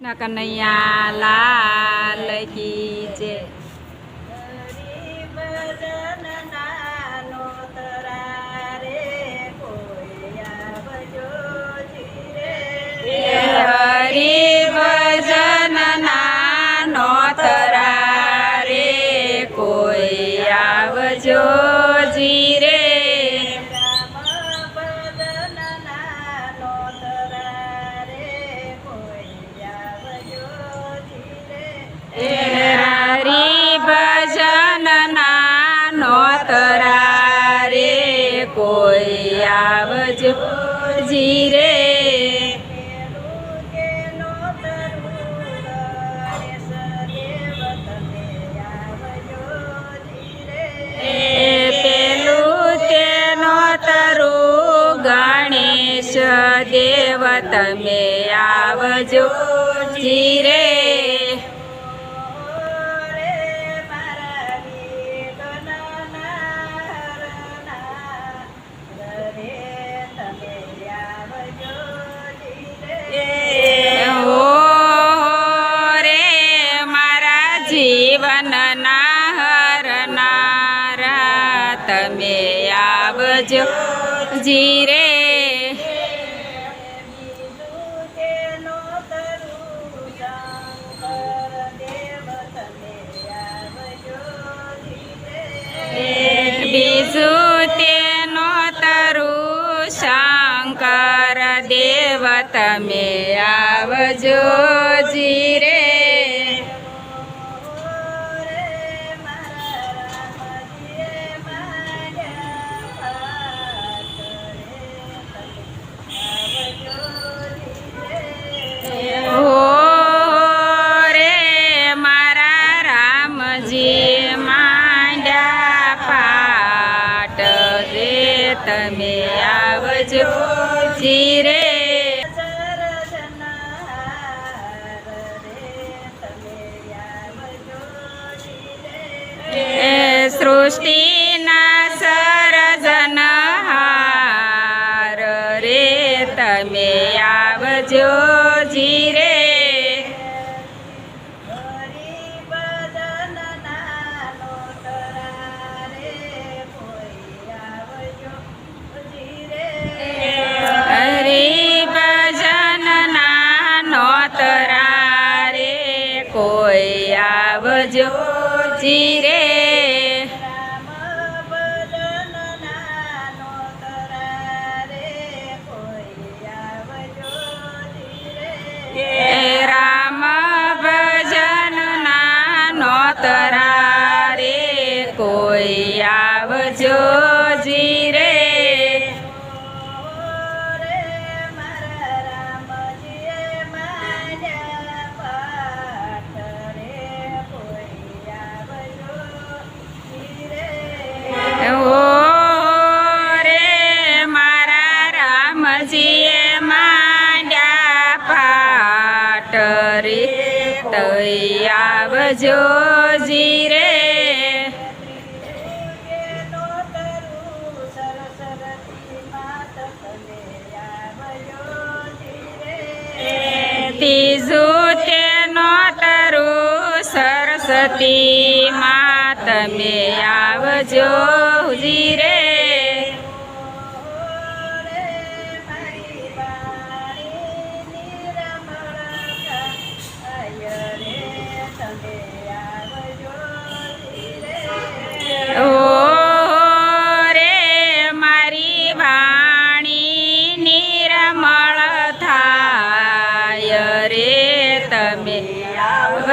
કનૈયા લાલ કી જય હરી ભજન તરુ ગણેશ દેવ તમે આવજો જીરે આવજો જીરે. બીજું તેનો તરુ શંકર દેવ તમે આવજો જીરે. તમે આવજો જીરે. એ આવજો જીરે આવજો રે. ત્રીજું તેનો તરુ સરસ્વતી માં તમે આવજો જીરે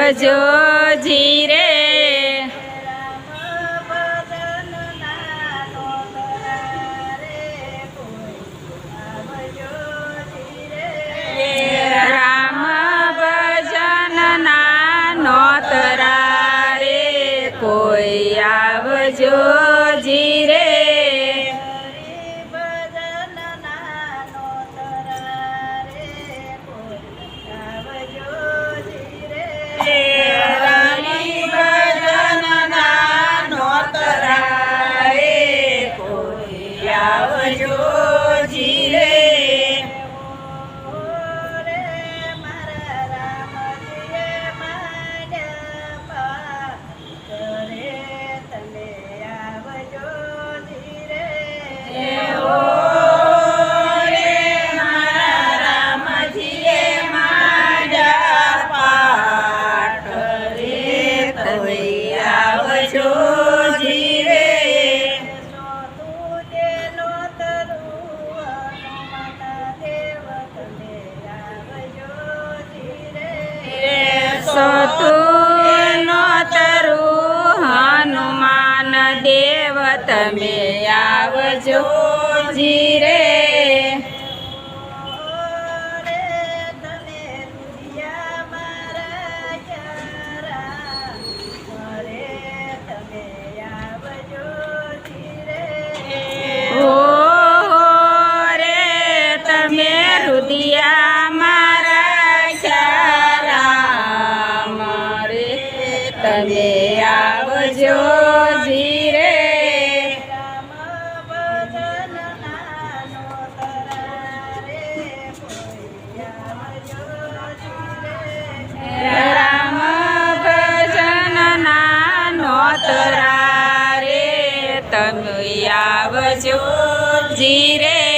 આવજો જીરે સતું નોતરું હનુમાન દેવ તમે આવજો જીરે નોતરા રે તમે આવજો જીરે